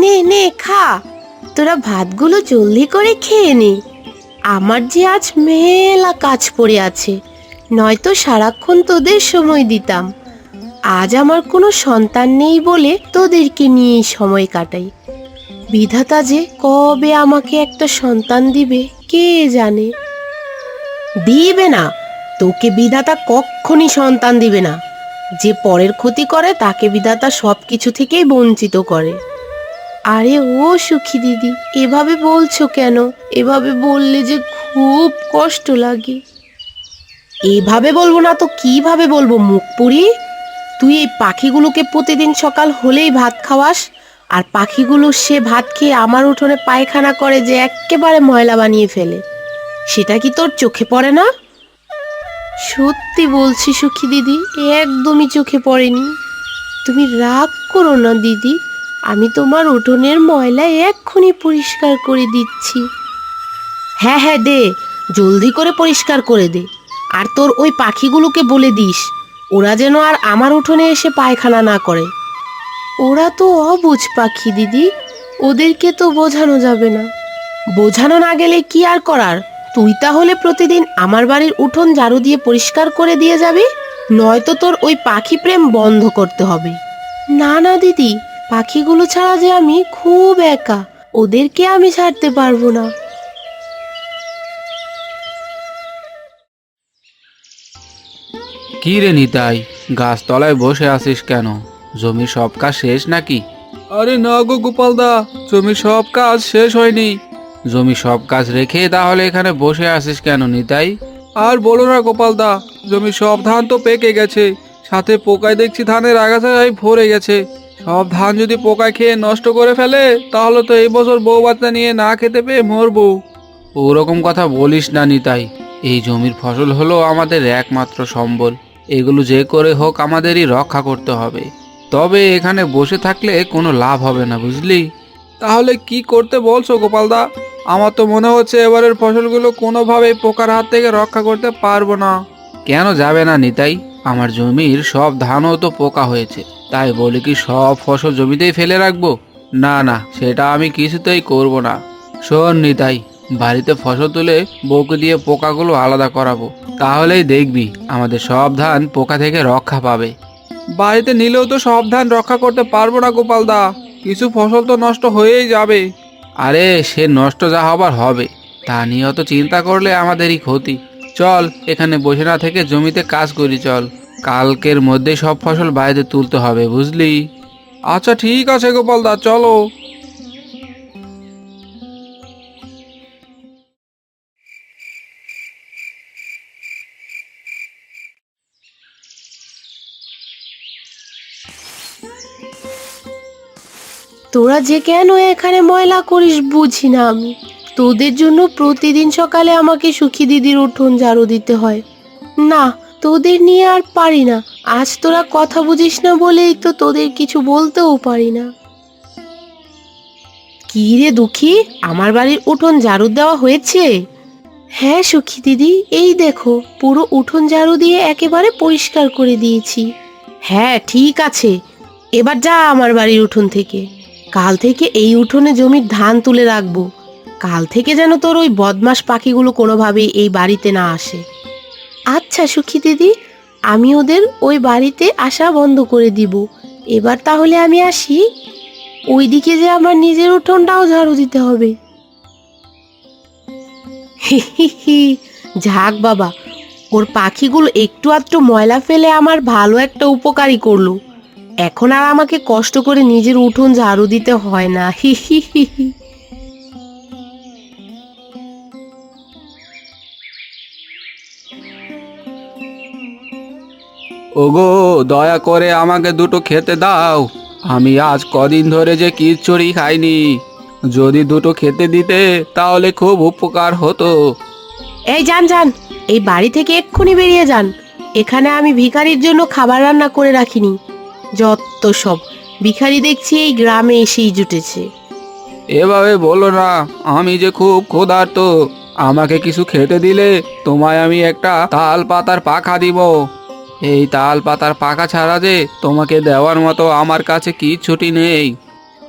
নে নে, খা। তোরা ভাতগুলো জলদি করে খেয়ে নে। আমার যে আজ মেলা কাজ পড়ে আছে, নয়তো সারাক্ষণ তোদের সময় দিতাম। আজ আমার কোনো সন্তান নেই বলে তোদেরকে নিয়েই সময় কাটাই। বিধাতা যে কবে আমাকে একটা সন্তান দিবে, কে জানে? দিবে না। তোকে বিধাতা কখনই সন্তান দিবে না। যে পরের ক্ষতি করে, তাকে বিধাতা সব কিছু থেকেই বঞ্চিত করে। আরে ও সুখী দিদি, এভাবে বলছো কেন? এভাবে বললে যে খুব কষ্ট লাগে। এভাবে বলব না তো, কীভাবে বলব মুখ পুরি তুই এই পাখিগুলোকে প্রতিদিন সকাল হলেই ভাত খাওয়াস, আর পাখিগুলো সে ভাত খেয়ে আমার উঠোনে পায়খানা করে যে এক্কেবারে ময়লা বানিয়ে ফেলে। সেটা কি তোর চোখে পড়ে না? সত্যি বলছি সুখী দিদি একদমই চোখে পড়েনি। তুমি রাগ করো না দিদি আমি তোমার উঠোনের ময়লা এক্ষুনি পরিষ্কার করে দিচ্ছি। হ্যাঁ হ্যাঁ দে, জলদি করে পরিষ্কার করে দে। আর তোর ওই পাখিগুলোকে বলে দিস, ওরা যেন আর আমার উঠোনে এসে পায়খানা না করে। ওরা তো অবুঝ পাখি, দিদি, ওদেরকে তো বোঝানো যাবে না। বোঝানো না গেলে কি আর করার? তুই তাহলে প্রতিদিন আমার বাড়ির উঠোন ঝাড়ু দিয়ে পরিষ্কার করে দিয়ে যাবি? নয়তো তোর ওই পাখি প্রেম বন্ধ করতে হবে। না না, দিদি। পাখিগুলো ছাড়া যে আমি খুব একা ওদেরকে আমি ছাড়তে পারব না। কি রে নিতাই গাছতলায় বসে আছিস কেন? জমির সব কাজ শেষ নাকি? আরে না গো গোপালদা জমি সব কাজ শেষ হয়নি। জমি সব কাজ রেখে তাহলে এখানে বসে আছিস কেন নিতাই? আর বলো না গোপালদা জমি সব ধান তো পেকে গেছে সাথে পোকায় দেখছি ধানের আগাছায় ভরে গেছে। সব ধান যদি পোকা খেয়ে নষ্ট করে ফেলে তাহলে তো এই বছর বউ বাচ্চা নিয়ে না খেতে পেয়ে মরবো। ওরকম কথা বলিস না নিতাই। এই জমির ফসল হলো আমাদের একমাত্র সম্বল। এগুলো যে করে হোক আমাদেরই রক্ষা করতে হবে। তবে এখানে বসে থাকলে কোনো লাভ হবে না বুঝলি? তাহলে কি করতে বলছো গোপালদা? আমার তো মনে হচ্ছে এবারের ফসলগুলো কোনোভাবেই পোকার হাত থেকে রক্ষা করতে পারব না। কেন যাবে না নিতাই? আমার জমির সব ধানও তো পোকা হয়েছে। তাই বলি কি সব ফসল জমিতেই ফেলে রাখব? না না সেটা আমি কিছুতেই করব না। শোন নিতাই বাড়িতে ফসল তুলে বউকে দিয়ে পোকাগুলো আলাদা করাবো। তাহলেই দেখবি আমাদের সব ধান পোকা থেকে রক্ষা পাবে। বাড়িতে নিলেও তো সব ধান রক্ষা করতে পারব না গোপালদা কিছু ফসল তো নষ্ট হয়েই যাবে। আরে সে নষ্ট যা হবার হবে। তা নিয়ে অত চিন্তা করলে আমাদেরই ক্ষতি। চল এখানে বসে না থেকে জমিতে কাজ করি চল। কালকের মধ্যে সব ফসল বাইরে তুলতে হবে, বুঝলি? আচ্ছা ঠিক আছে, গোপালদা, চলো। তোরা যে কেন এখানে ময়লা করিস বুঝি না আমি। তোদের জন্য প্রতিদিন সকালে আমাকে সুখী দিদির উঠোন ঝাড়ু দিতে হয়। না তোদের নিয়ে আর পারি না। আজ তোরা কথা বুঝিস না বলেই তো তোদের কিছু বলতেও পারি না। কি রে দুঃখী, আমার বাড়ির উঠোন ঝাড়ু দেওয়া হয়েছে? হ্যাঁ সুখী দিদি, এই দেখো, পুরো উঠোন ঝাড়ু দিয়ে একেবারে পরিষ্কার করে দিয়েছি। হ্যাঁ ঠিক আছে। এবার যা আমার বাড়ির উঠোন থেকে। কাল থেকে এই উঠোনে জমির ধান তুলে রাখব। কাল থেকে যেন তোর ওই বদমাস পাখিগুলো কোনোভাবেই এই বাড়িতে না আসে। আচ্ছা সুখী দিদি, আমি ওদের ওই বাড়িতে আসা বন্ধ করে দিব। এবার তাহলে আমি আসি। ওইদিকে যে আমার নিজের উঠোনটাও ঝাড়ু দিতে হবে। ঝাক বাবা, ওর পাখিগুলো একটু আধটু ময়লা ফেলে আমার ভালো একটা উপকারই করল। এখন আর আমাকে কষ্ট করে নিজের উঠোন ঝাড়ু দিতে হয় না। হি হি হি হি। ওগো দয়া করে আমাকে দুটো খেতে দাও। আমি আজ কদিন ধরে যে কিচ্ছুরি খাইনি। যদি দুটো খেতে দিতে তাহলে খুব উপকার হতো। এই যান যান এই বাড়ি থেকে এক্ষুনি বেরিয়ে যান। এখানে আমি ভিখারির জন্য খাবার রান্না করে রাখিনি। যত সব। ভিখারি দেখছি এই গ্রামে এসেই জুটেছে। এভাবে বলো না আমি যে খুব ক্ষুধার্ত। আমাকে কিছু খেতে দিলে তোমায় আমি একটা তাল পাতার পাখা দিব। এই তাল পাতার পাখা ছাড়া যে তোমাকে দেওয়ার মতো আমার কাছে কি ছুটি নেই।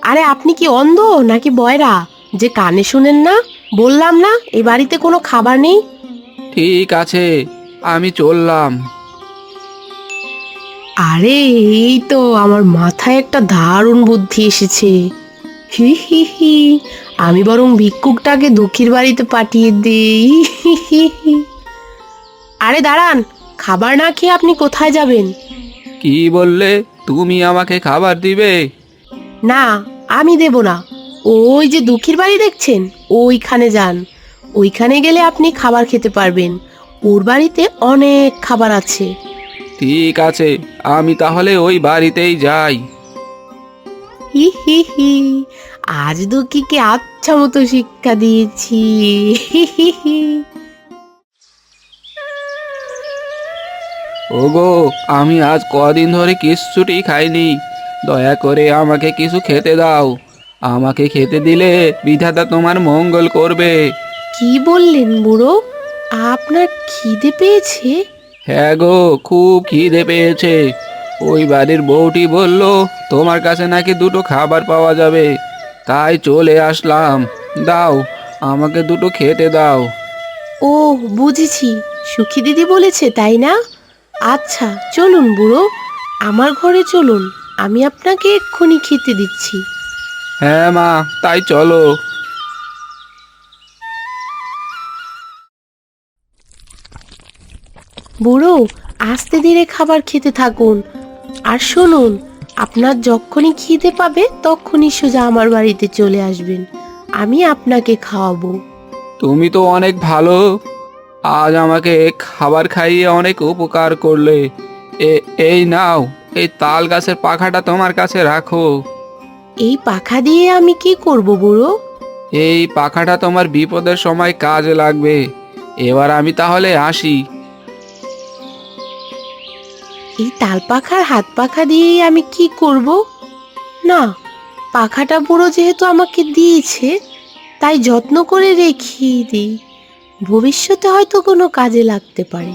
আরে আপনি কি অন্ধ নাকি বয়রা? যে কানে শুনেন না? বললাম না এই বাড়িতে কোনো খাবার নেই? ঠিক আছে আমি চললাম। আরে এই তো আমার মাথায় একটা দারুণ বুদ্ধি এসেছে। হি হি হি আমি বরং ভিক্ষুকটাকে দুঃখীর বাড়িতে পাঠিয়ে দিই। আরে দাঁড়ান খাবার না খেয়ে আপনি কোথায় যাবেন? কি বললে? তুমি আমাকে খাবার দিবে? না আমি দেব না। ওই যে দুঃখীর বাড়ি দেখছেন ওইখানে যান। ওইখানে গেলে আপনি খাবার খেতে পারবেন। ওর বাড়িতে অনেক খাবার আছে। ঠিক আছে আমি তাহলে ওই বাড়িতেই যাই। হি হি হি আজ দুঃখীকে আচ্ছা মতো শিক্ষা দিয়েছি। হি হি হি। ওগো আমি আজ কদিন ধরে কিচ্ছুটি খাইনি। দয়া করে আমাকে কিছু খেতে দাও। আমাকে খেতে দিলে বিধাতা তোমার মঙ্গল করবে। কি বললেন বুড়ো? আপনার খিদে পেয়েছে? হ্যাঁ গো খুব খিদে পেয়েছে। ওই বাড়ির বউটি বলল তোমার কাছে নাকি দুটো খাবার পাওয়া যাবে। তাই চলে আসলাম। দাও আমাকে দুটো খেতে দাও। ও বুঝেছি। সুখী দিদি বলেছে তাই না? আচ্ছা চলুন বুড়ো। আমার ঘরে চলুন আমি আপনাকে এক্ষুনি খেতে দিচ্ছি। হ্যাঁ মা তাই চলো। বুড়ো আস্তে ধীরে খাবার খেতে থাকুন। আর শুনুন আপনার যখনই খিদে পাবে তখনই সোজা আমার বাড়িতে চলে আসবেন। আমি আপনাকে খাওয়াবো। তুমি তো অনেক ভালো। আজ আমাকে খাবার খাইয়ে অনেক উপকার করলে। এই নাও এই তাল গাছের পাখাটা তোমার কাছে রাখো। এই পাখা দিয়ে আমি কি করব বুড়ো? এই পাখাটা তোমার বিপদের সময় কাজে লাগবে। এবার আমি তাহলে আসি। এই তাল পাখার হাত পাখা দিয়েই আমি কি করব? না পাখাটা বুড়ো যেহেতু আমাকে দিয়েছে তাই যত্ন করে রেখিয়ে দিই। ভবিষ্যতে হয়তো কোনো কাজে লাগতে পারে।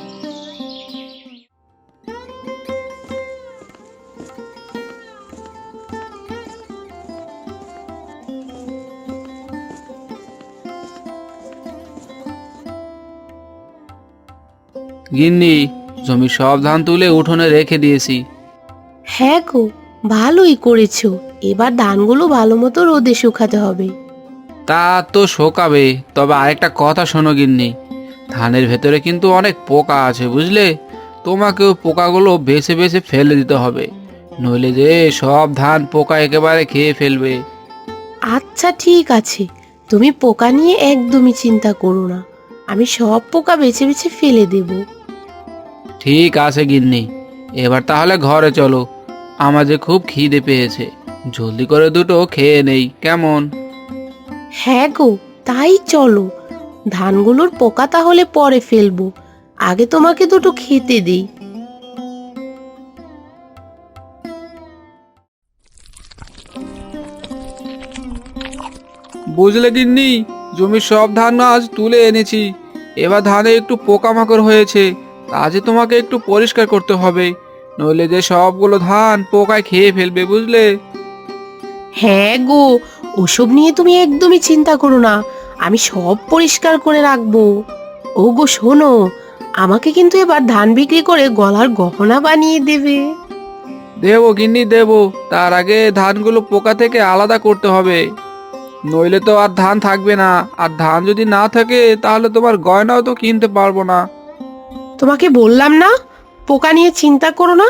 গিন্নি জমি সব ধান তুলে উঠোনে রেখে দিয়েছি। হ্যাঁ গো ভালোই করেছ। এবার ধানগুলো ভালো মতো রোদে শুকাতে হবে। তা তো শোকাবে তবে আরেকটা কথা শোনো গিন্নি। ধানের ভেতরে কিন্তু অনেক পোকা আছে বুঝলে? তোমাকেও পোকাগুলো বেছে বেছে ফেলে দিতে হবে। নইলে যে সব ধান পোকা একেবারে খেয়ে ফেলবে। আচ্ছা ঠিক আছে। তুমি পোকা নিয়ে একদমই চিন্তা করো না। আমি সব পোকা বেছে বেছে ফেলে দেব। ঠিক আছে গিন্নি। এবার তাহলে ঘরে চলো। আমার যে খুব খিদে পেয়েছে। জলদি করে দুটো খেয়ে নেই কেমন? হ্যাঁ গো তাই চলো। ধানগুলোর পোকা তাহলে পরে ফেলব। আগে তোমাকে দুটো খেতে দিই। বুঝলে গিন্নি জমির সব ধান আজ তুলে এনেছি। এবার ধানে একটু পোকামাকড় হয়েছে আজে তোমাকে একটু পরিষ্কার করতে হবে। নইলে যে সবগুলো ধান পোকায় খেয়ে ফেলবে বুঝলে? হ্যাঁ গো ওসব নিয়ে তুমি একদমই চিন্তা করো না। আমি সব পরিষ্কার করে রাখব। ও গো শোনো আমাকে কিন্তু এবার ধান বিক্রি করে গলার গহনা বানিয়ে দেবে। দেবো গিন্নি দেবো। তার আগে ধানগুলো পোকা থেকে আলাদা করতে হবে। নইলে তো আর ধান থাকবে না। আর ধান যদি না থাকে তাহলে তোমার গয়নাও তো কিনতে পারব না। তোমাকে বললাম না? পোকা নিয়ে চিন্তা করো না।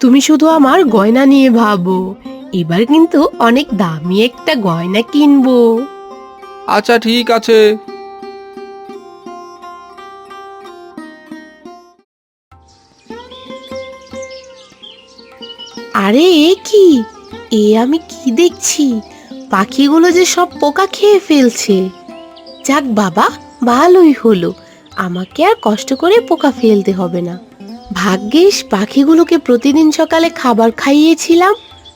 তুমি শুধু আমার গয়না নিয়ে ভাবো। এবার কিন্তু অনেক দামি একটা গয়না কিনবো। আচ্ছা ঠিক আছে। আরে এ কি? এ আমি কি দেখছি? পাখিগুলো যে সব পোকা খেয়ে ফেলছে। যাক বাবা ভালোই হলো। আমাকে আর কষ্ট করে পোকা ফেলতে হবে না। ভাগ্যিস পাখিগুলোকে প্রতিদিন সকালে খাবার খাইয়েছিলাম।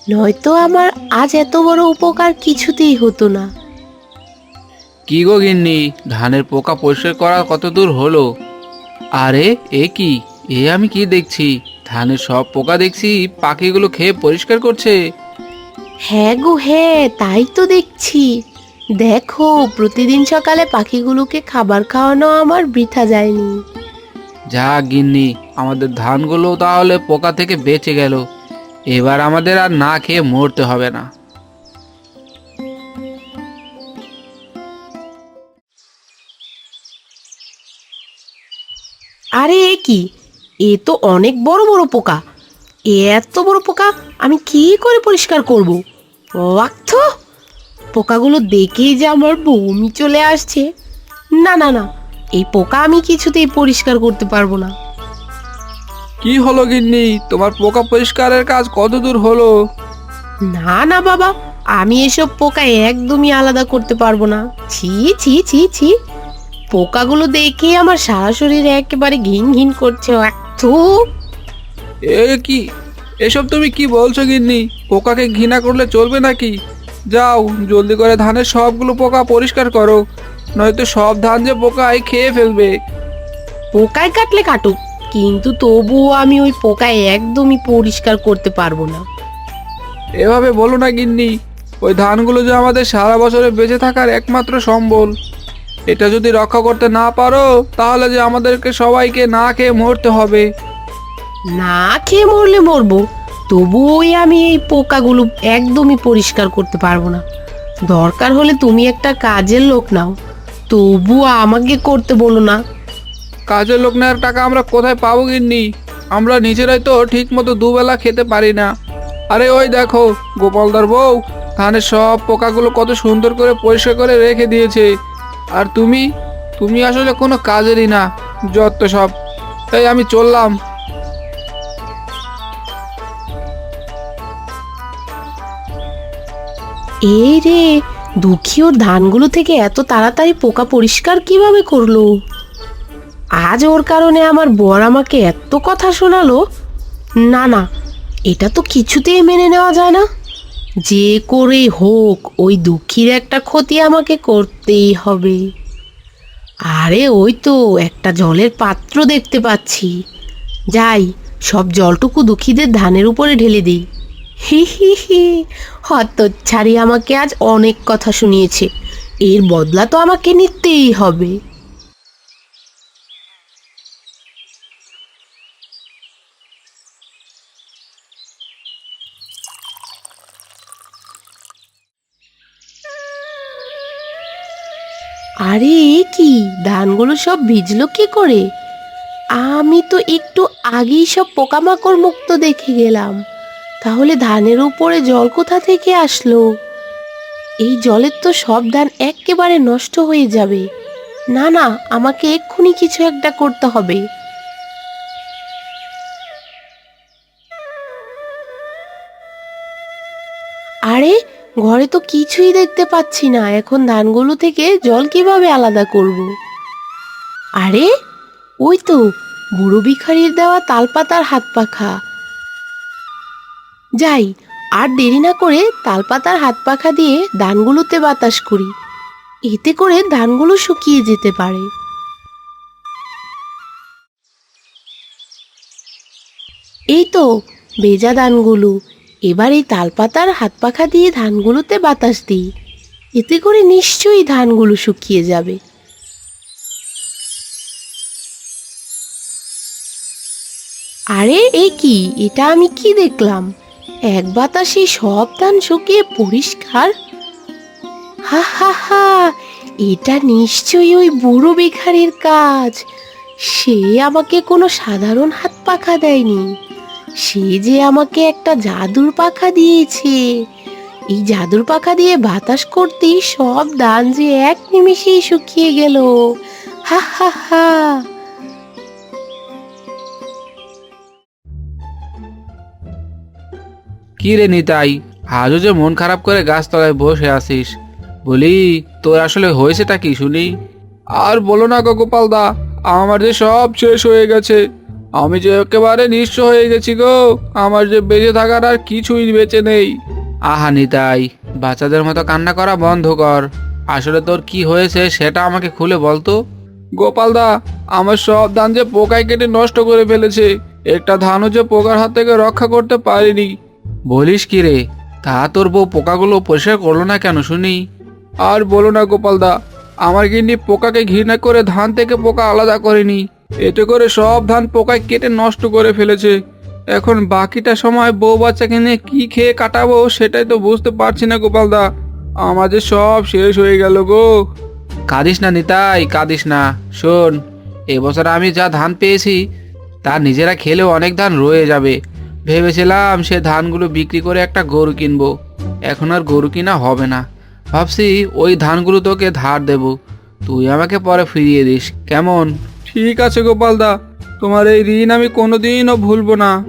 নয়তো আমার আজ এত বড় উপকার কিছুতেই হতো না। কি গো গিন্নি ধানের পোকা পরিষ্কার করা কত দূর হলো? আরে এ কি? এ আমি কি দেখছি? ধানের সব পোকা দেখছি পাখিগুলো খেয়ে পরিষ্কার করছে। হ্যাঁ গো হ্যাঁ তাই তো দেখছি। দেখো প্রতিদিন সকালে পাখিগুলোকে খাবার খাওয়ানো আমার বৃথা যায়নি। যা গিন্নি আমাদের ধানগুলো তাহলে পোকা থেকে বেঁচে গেল। এবার আমাদের আর না খেয়ে মরতে হবে না। আরে এ কি? এ তো অনেক বড় বড় পোকা। এত বড় পোকা আমি কি করে পরিষ্কার করব? ওয়াক্থ পোকাগুলো দেখেই যে আমার বমি চলে আসছে। না না না, এই পোকা আমি কিছুতেই পরিষ্কার করতে পারব না। কি হলো গিন্নি? তোমার পোকা পরিষ্কারের কাজ কত দূর হলো? না না বাবা আমি এসব পোকা একদমই আলাদা করতে পারব না। ছি ছি ছি ছি। পোকাগুলো দেখে আমার সারা শরীর একেবারে ঘিন ঘিন করছে। একটু এ কি? এসব তুমি কি বলছো গিন্নি? পোকাকে ঘৃণা করলে চলবে নাকি? যাও জলদি করে ধানের সবগুলো পোকা পরিষ্কার করো। নয়তো সব ধান যে পোকায় খেয়ে ফেলবে। পোকায় কাটলে কাটুক। কিন্তু তবুও আমি ওই পোকায় একদমই পরিষ্কার করতে পারব না। এভাবে বলো না গিন্নি ওই ধানগুলো যে আমাদের সারা বছরে বেঁচে থাকার একমাত্র সম্বল। এটা যদি রক্ষা করতে না পারো তাহলে যে আমাদেরকে সবাইকে না খেয়ে মরতে হবে। না খেয়ে মরলে মরবো তবুওই আমি এই পোকাগুলো একদমই পরিষ্কার করতে পারব না। দরকার হলে তুমি একটা কাজের লোক নাও তবুও আমাকে করতে বলো না। কাজের লোক নেওয়ার টাকা আমরা কোথায় পাবো গিন্নি? আমরা নিজেরাই তো ঠিক মতো দুবেলা খেতে পারি না। আরে ওই দেখো, গোপালদার বউ ধানের সব পোকাগুলো কত সুন্দর করে পরিষ্কার করে রেখে দিয়েছে। আর তুমি? তুমি আসলে কোনো কাজেরই না, যত সব। তাই আমি চললাম। এই রে, দুঃখী ওর ধানগুলো থেকে এত তাড়াতাড়ি পোকা পরিষ্কার কীভাবে করল? আজ ওর কারণে আমার বর আমাকে এত কথা শোনালো। না না, এটা তো কিছুতেই মেনে নেওয়া যায় না। যে করে হোক, ওই দুঃখীর একটা ক্ষতি আমাকে করতেই হবে। আরে, ওই তো, একটা জলের পাত্র দেখতে পাচ্ছি। যাই, সব জলটুকু দুঃখীদের ধানের উপরে ঢেলে দিই। হি হি হি, হতচ্ছাড়ি আমাকে আজ অনেক কথা শুনিয়েছে। এর বদলা তো আমাকে নিতেই হবে। আরে কি? ধানগুলো সব ভিজলো কি করে? আমি তো একটু আগেই সব পোকামাকড় মুক্ত দেখে গেলাম। তাহলে ধানের উপরে জল কোথা থেকে আসলো? এই জলের তো সব ধান একেবারে নষ্ট হয়ে যাবে। না না, আমাকে এক্ষুনি কিছু একটা করতে হবে। আরে ঘরে তো কিছুই দেখতে পাচ্ছি না। এখন ধানগুলো থেকে জল কীভাবে আলাদা করব? আরে, ওই তো, বুড়ো ভিখারির দেওয়া তালপাতার হাত পাখা। যাই, আর দেরি না করে তালপাতার হাত পাখা দিয়ে ধানগুলোতে বাতাস করি। এতে করে ধানগুলো শুকিয়ে যেতে পারে। এই তো, ভেজা ধানগুলো। এবার এই তালপাতার হাত পাখা দিয়ে ধানগুলোতে বাতাস দিই। এতে করে নিশ্চয়ই ধানগুলো শুকিয়ে যাবে। আরে, এ কি? এটা আমি কি দেখলাম? এক বাতাসে সব ধান শুকিয়ে পরিষ্কার? হা হা হা, এটা নিশ্চয়ই ওই বুড়ো বেখারের কাজ। সে আমাকে কোনো সাধারণ হাত পাখা দেয়নি। সে যে আমাকে একটা জাদুর পাখা দিয়েছে। এই জাদুর পাখা দিয়ে বাতাস করতেই সব ধান যে এক নিমিষেই শুকিয়ে গেল। হা হা হা। কি রে নিতাই, আজও যে মন খারাপ করে গাছতলায় বসে আছিস? বলি, তোর আসলে হয়েছেটা কি শুনি? আর বলো না গোপাল দা আমার যে সব শেষ হয়ে গেছে। আমি যে একেবারে নিঃস্ব হয়ে গেছি গো। আমার যে বেঁচে থাকার আর কিছুই বেঁচে নেই। আহা নিতাই বাচ্চাদের মতো কান্না করা বন্ধ কর। আসলে তোর কি হয়েছে সেটা আমাকে খুলে বলতো গোপাল দা আমার সব ধান যে পোকায় কেটে নষ্ট করে ফেলেছে একটা ধানও যে পোকার হাত থেকে রক্ষা করতে পারিনি। বলিস কি রে? তা তোর বউ পোকাগুলো পরিষ্কার করল না কেন শুনি? আর বলো না গোপালদা আমার গিন্নি পোকাকে ঘৃণা করে ধান থেকে পোকা আলাদা করেনি। এতে করে সব ধান পোকায় কেটে নষ্ট করে ফেলেছে। এখন বাকিটা সময় বউ বাচ্চাকে নিয়ে কি খেয়ে কাটাবো সেটাই তো বুঝতে পারছি না গোপালদা আমাদের সব শেষ হয়ে গেল গো। কাঁদিস না নিতাই, কাঁদিস না। শোন, এবছর আমি যা ধান পেয়েছি, তা নিজেরা খেলেও অনেক ধান রয়ে যাবে। ভেবেছিলাম সে ধানগুলো বিক্রি করে একটা গরু কিনবো। এখন আর গরু কিনা হবে না। ভাবছি ওই ধানগুলো তোকে ধার দেব। তুই আমাকে পরে ফিরিয়ে দিস। কেমন? ঠিক আছে গোপালদা তোমার এই ঋণ আমি কোনোদিনও ভুলবো না।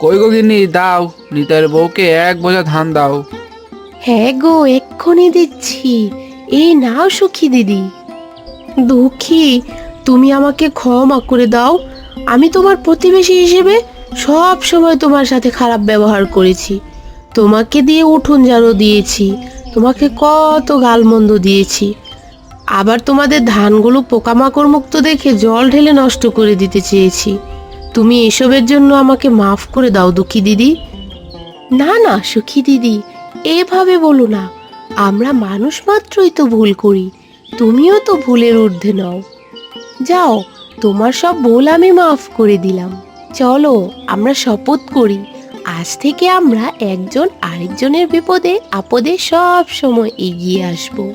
কই গো দাও, নিতাইয়ের বউকে এক বোঝা ধান দাও। হ্যাঁ গো, এক্ষুনি দিচ্ছি। এই নাও সুখী দিদি। দুঃখী, তুমি আমাকে ক্ষমা করে দাও। আমি তোমার প্রতিবেশী হিসেবে সব সময় তোমার সাথে খারাপ ব্যবহার করেছি। তোমাকে দিয়ে উঠোন ঝাড়ু দিয়েছি। তোমাকে কত গালমন্দ দিয়েছি। আবার তোমাদের ধানগুলো পোকামাকড় মুক্ত দেখে জল ঢেলে নষ্ট করে দিতে চেয়েছি। তুমি এসবের জন্য আমাকে মাফ করে দাও দুঃখী দিদি। না না, সুখী দিদি, এভাবে বলো না। আমরা মানুষ মাত্রই তো ভুল করি, তুমিও তো ভুলের ঊর্ধ্বে নও। যাও, তোমার সব ভুল আমি মাফ করে দিলাম। চলো, আমরা শপথ করি। আজ থেকে আমরা একজন আরেকজনের বিপদে আপদে সব সময় এগিয়ে আসব।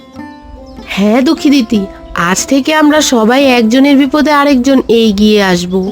হ্যাঁ দুঃখী দিদি আজ থেকে আমরা সবাই একজনের বিপদে আরেকজন এগিয়ে আসব।